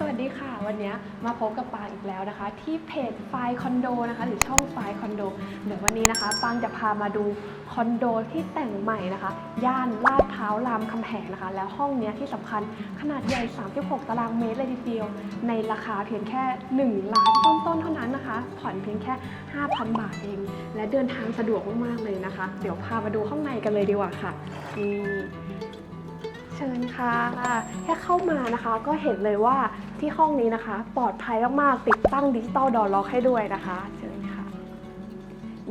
สวัสดีค่ะ วันนี้มาพบกับปางอีกแล้วนะคะ ที่เพจไฟคอนโดนะคะ หรือช่องไฟคอนโดเดี๋ยววันนี้นะคะปางจะพามาดูคอนโดที่แต่งใหม่นะคะ ย่านลาดพร้าวรามคำแหงนะคะ แล้วห้องเนี้ยที่สำคัญขนาดใหญ่ 36 ตารางเมตรเลยทีเดียว ในราคาเพียงแค่ 1 ล้านต้นๆเท่านั้นนะคะ ผ่อนเพียงแค่ 5,000 บาทเอง และเดินทางสะดวกมากๆเลยนะคะ เดี๋ยวพามาดูข้างในกันเลยดีกว่าค่ะนี่ เชิญค่ะแค่เข้ามานะคะก็เห็นเลยว่าที่ห้องนี้นะคะ ปลอดภัยมากๆติดตั้งดิจิตอลดอร์ล็อกให้ด้วยนะคะ เชิญค่ะ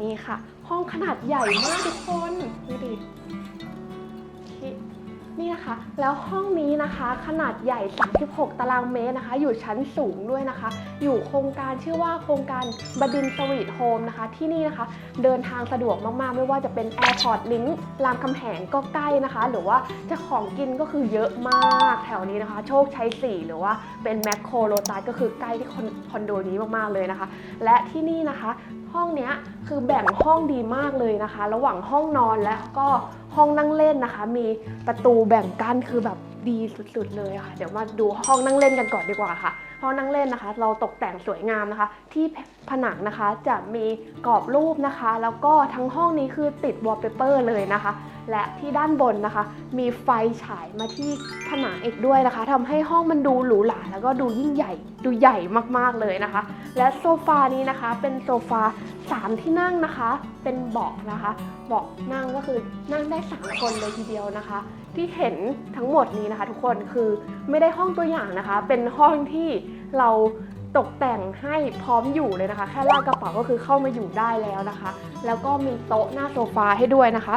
นี่ค่ะ ห้องขนาดใหญ่มากทุกคนดูดิคิ นี่นะคะ แล้วห้องนี้นะคะ ขนาดใหญ่ 36 ตารางเมตรนะคะ อยู่ชั้นสูงด้วยนะคะ อยู่โครงการชื่อว่าโครงการบดินสวีทโฮมนะคะ ที่นี่นะคะ เดินทางสะดวกมากๆ ไม่ว่าจะเป็น Airport Link รามคำแหงก็ใกล้นะคะ หรือว่าจะของกินก็คือเยอะมาก แถวนี้นะคะ โชคชัย4หรือว่าเป็นแมคโครโลตัสก็คือใกล้ที่คอนคอนโดนี้มากๆเลยนะคะ และที่นี่นะคะ ห้องเนี้ยคือแบ่งห้องดีมากเลยนะคะ ระหว่างห้องนอนและก็ ห้องนั่งเล่นนะคะ มีประตูแบ่งกั้นคือแบบดีสุดๆเลยค่ะ เดี๋ยวมาดูห้องนั่งเล่นกันก่อนดีกว่าค่ะ ห้องนั่งเล่นนะคะ เราตกแต่งสวยงามนะคะ ที่ผนังนะคะจะมีกรอบรูปนะคะ แล้วก็ทั้งห้องนี้คือติดวอลเปเปอร์เลยนะคะ และที่ด้านบนนะคะ มีไฟฉายมาที่ผนังอีกด้วยนะคะทำให้ห้องมันดูหรูหราแล้วก็ดูยิ่งใหญ่ดูใหญ่มากๆเลยนะคะ และโซฟานี้นะคะ เป็นโซฟาสามที่นั่งนะคะ เป็นเบาะนะคะเบาะนั่งก็คือนั่งได้สามคนเลยทีเดียวนะคะ ที่เห็นทั้งหมดนี้นะคะ ทุกคนคือไม่ได้ห้องตัวอย่างนะคะ เป็นห้องที่เราตกแต่งให้พร้อมอยู่เลยนะคะ แค่ลากกระเป๋าก็คือเข้ามาอยู่ได้แล้วนะคะ แล้วก็มีโต๊ะหน้าโซฟาให้ด้วยนะคะ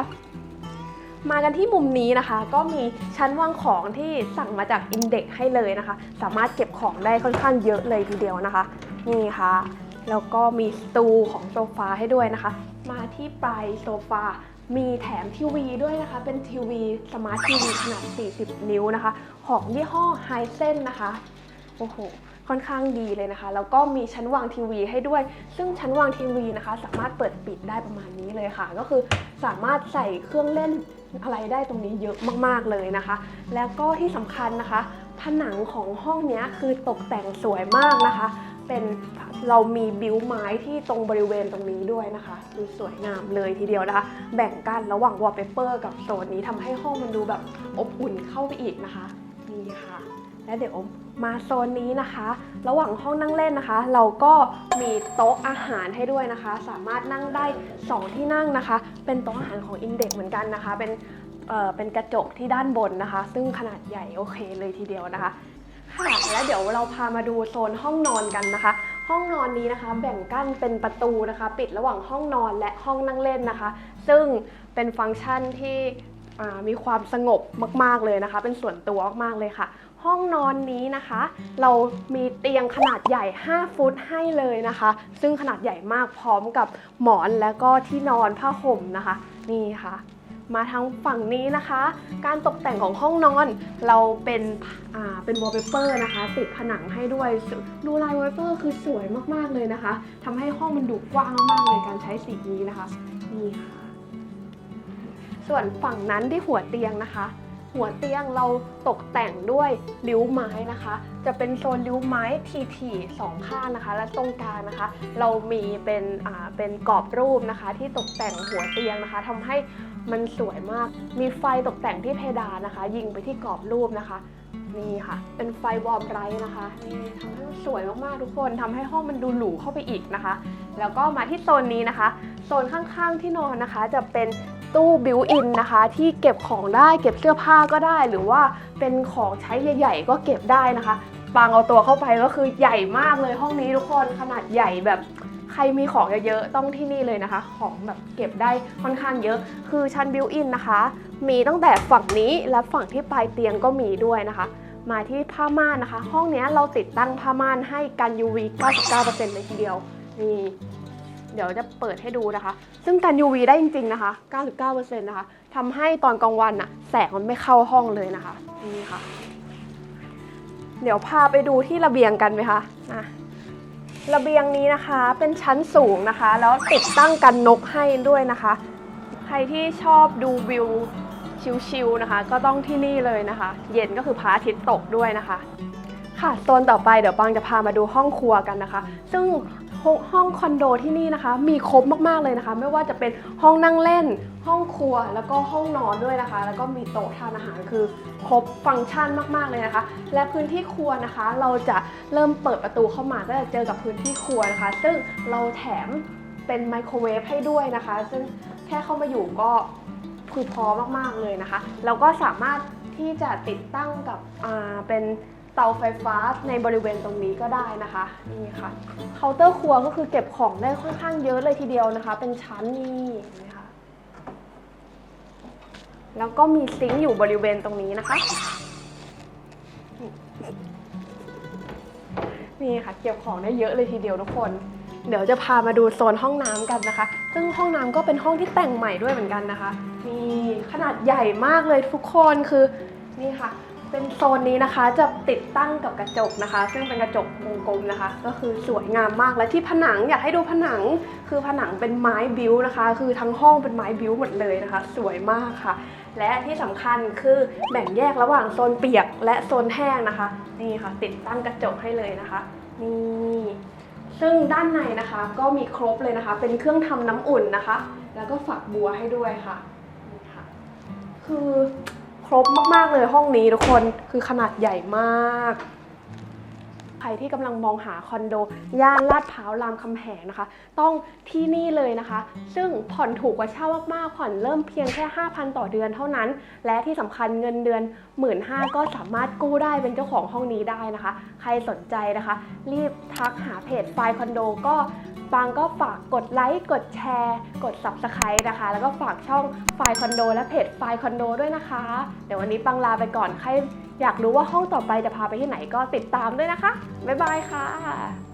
มากันที่มุมนี้นะคะ ก็มีชั้นวางของที่สั่งมาจากอินเด็กให้เลยนะคะ สามารถเก็บของได้ค่อนข้างเยอะเลยทีเดียวนะคะ นี่ค่ะ แล้วก็มีสตูของโซฟาให้ด้วยนะคะ มาที่ปลายโซฟา มีแถมทีวีด้วยนะคะ เป็นทีวีสมาร์ททีวีขนาด 40 นิ้วนะคะ ของยี่ห้อไฮเซนนะคะ โอ้โห ค่อนข้างดีเลยนะคะ แล้วก็มีชั้นวางทีวีให้ด้วย ซึ่งชั้นวางทีวีนะคะ สามารถเปิดปิดได้ประมาณนี้เลยค่ะ ก็คือสามารถใส่เครื่องเล่นอะไรได้ตรงนี้เยอะมากๆเลยนะคะ แล้วก็ที่สำคัญนะคะ ผนังของห้องนี้คือตกแต่งสวยมากนะคะ เป็น เรามีบิวไม้ที่ตรงบริเวณตรงนี้ด้วยนะคะดูสวยงามเลยทีเดียวนะคะ แบ่งกันระหว่างวอลเปเปอร์กับโซนนี้ทำให้ห้องมันดูแบบอบอุ่นเข้าไปอีกนะคะ นี่ค่ะ และเดี๋ยวมาโซนนี้นะคะ ระหว่างห้องนั่งเล่นนะคะ เราก็มีโต๊ะอาหารให้ด้วยนะคะ สามารถนั่งได้ 2 ที่นั่งนะคะ เป็นโต๊ะอาหารของอินเด็กเหมือนกันนะคะ เป็นเอ่อเป็นกระจกที่ด้านบนนะคะ ซึ่งขนาดใหญ่โอเคเลยทีเดียวนะคะค่ะแล้วเดี๋ยวเราพามาดูโซนห้องนอนกันนะคะ ห้องนอนนี้นะคะ แบ่งกั้นเป็นประตูนะคะ ปิดระหว่างห้องนอนและห้องนั่งเล่นนะคะ ซึ่งเป็นฟังก์ชันที่มีความสงบมาก ๆ เลยนะคะ เป็นส่วนตัวมาก ๆ เลยค่ะ ห้องนอนนี้นะคะ เรามีเตียงขนาดใหญ่ 5 ฟุตให้เลยนะคะ ซึ่งขนาดใหญ่มากพร้อมกับหมอนแล้วก็ที่นอนผ้าห่มนะคะ นี่ค่ะ มาทางฝั่งนี้นะคะ การตกแต่งของห้องนอน เราเป็นอ่าเป็นวอลเปเปอร์นะคะ ติดผนังให้ด้วยดูลายวอลเปเปอร์คือสวยมากๆเลยนะคะทำให้ห้องมันดูกว้างมากๆเลยการใช้สีนี้นะคะนี่ค่ะส่วนฝั่งนั้นที่หัวเตียงนะคะ หัวเตียงเราตกแต่งด้วยริ้วไม้นะคะ จะเป็นโซนริ้วไม้ทีๆสองข้างนะคะ และตรงกลางนะคะ เรามีเป็นอ่าเป็นกรอบรูปนะคะ ที่ตกแต่งหัวเตียงนะคะทำให้ มันสวยมาก มีไฟตกแต่งที่เพดานนะคะ ยิงไปที่กรอบรูปนะคะ นี่ค่ะ เป็นไฟวอร์มไรท์นะคะนี่ทำให้มันสวยมากๆทุกคนทำให้ห้องมันดูหรูเข้าไปอีกนะคะ แล้วก็มาที่โซนนี้นะคะ โซนข้างๆที่นอนนะคะ จะเป็นตู้บิวอินนะคะ ที่เก็บของได้เก็บเสื้อผ้าก็ได้ หรือว่าเป็นของใช้ใหญ่ ๆ ก็เก็บได้นะคะปางเอาตัวเข้าไปก็คือใหญ่มากเลยห้องนี้ทุกคนขนาดใหญ่แบบ รมีของเยอะๆต้องที่นี่เลยนะคะ ของแบบเก็บได้ค่อนข้างเยอะ คือชั้นบิวอินนะคะ มีตั้งแต่ฝั่งนี้และฝั่งที่ปลายเตียงก็มีด้วยนะคะ มาที่ผ้าม่านนะคะ ห้องนี้เราติดตั้งผ้าม่านให้กัน UV 99%เลยทีเดียวนี่เดี๋ยวจะเปิดให้ดูนะคะ ซึ่งกัน UV ได้จริง ๆ นะคะ 99%นะคะทำให้ตอนกลางวันน่ะแสงมันไม่เข้าห้องเลยนะคะ นี่ค่ะ เดี๋ยวพาไปดูที่ระเบียงกันไหมคะอะ ระเบียงนี้นะคะเป็นชั้นสูงนะคะ แล้วติดตั้งกันนกให้ด้วยนะคะ ใครที่ชอบดูวิวชิลๆนะคะ ก็ต้องที่นี่เลยนะคะ เย็นก็คือพระอาทิตย์ตกด้วยนะคะ ค่ะโซนต่อไปเดี๋ยวปังจะพามาดูห้องครัวกันนะคะ ซึ่ง ห้องห้องคอนโดที่นี่นะคะ มีครบมากๆเลยนะคะ ไม่ว่าจะเป็นห้องนั่งเล่น ห้องครัวแล้วก็ห้องนอนด้วยนะคะ แล้วก็มีโต๊ะทานอาหารคือครบฟังก์ชันมากๆเลยนะคะ และพื้นที่ครัวนะคะ เราจะเริ่มเปิดประตูเข้ามาก็จะเจอกับพื้นที่ครัวนะคะ ซึ่งเราแถมเป็นไมโครเวฟให้ด้วยนะคะ ซึ่งแค่เข้ามาอยู่ก็คือพอมากๆเลยนะคะ เราก็สามารถที่จะติดตั้งกับเป็น เตาไฟฟ้าในบริเวณตรงนี้ก็ได้นะคะนี่ค่ะเคาน์เตอร์ครัวก็คือเก็บของได้ค่อนข้างเยอะเลยทีเดียวนะคะ เป็นชั้นนี่นไหมคะแล้วก็มีซิงค์อยู่บริเวณตรงนี้นะคะนี่ค่ะเก็บของได้เยอะเลยทีเดียวทุกคน เดี๋ยวจะพามาดูโซนห้องน้ำกันนะคะ ซึ่งห้องน้ำก็เป็นห้องที่แต่งใหม่ด้วยเหมือนกันนะคะนี่ขนาดใหญ่มากเลยทุกคนคือนี่ค่ะ เป็นโซนนี้นะคะจะติดตั้งกับกระจกนะคะ ซึ่งเป็นกระจกวงกลมนะคะ ก็คือสวยงามมากและที่ผนังอยากให้ดูผนังคือผนังเป็นไม้บิวนะคะ คือทั้งห้องเป็นไม้บิวหมดเลยนะคะ สวยมากค่ะ และที่สำคัญคือแบ่งแยกระหว่างโซนเปียกและโซนแห้งนะคะ นี่ค่ะ ติดตั้งกระจกให้เลยนะคะนี่ซึ่งด้านในนะคะก็มีครบเลยนะคะ เป็นเครื่องทำน้ำอุ่นนะคะ แล้วก็ฝักบัวให้ด้วยค่ะนี่ค่ะ คือ ครบมาก ๆ เลยห้องนี้ทุกคนคือขนาดใหญ่มาก ใครที่กำลังมองหาคอนโด ย่านลาดพร้าวรามคำแหงนะคะ ต้องที่นี่เลยนะคะ ซึ่งผ่อนถูกกว่าเช่ามากๆ ผ่อนเริ่มเพียงแค่ 5,000 ต่อเดือนเท่านั้น และที่สำคัญเงินเดือน 1 5ื่นก็สามารถกู้ได้เป็นเจ้าของห้องนี้ได้นะคะ ใครสนใจนะคะ รีบทักหาเพจไฟคอนโดก็ บางก็ฝากกดไลค์กดแชร์ กด Subscribe นะคะ แล้วก็ฝากช่องไฟคอนโดและเพจไฟคอนโดด้วยนะคะ เดี๋ยววันนี้ปังลาไปก่อนใครอยากรู้ว่าห้องต่อไปจะพาไปที่ไหนก็ติดตามด้วยนะคะ บ๊ายบายค่ะ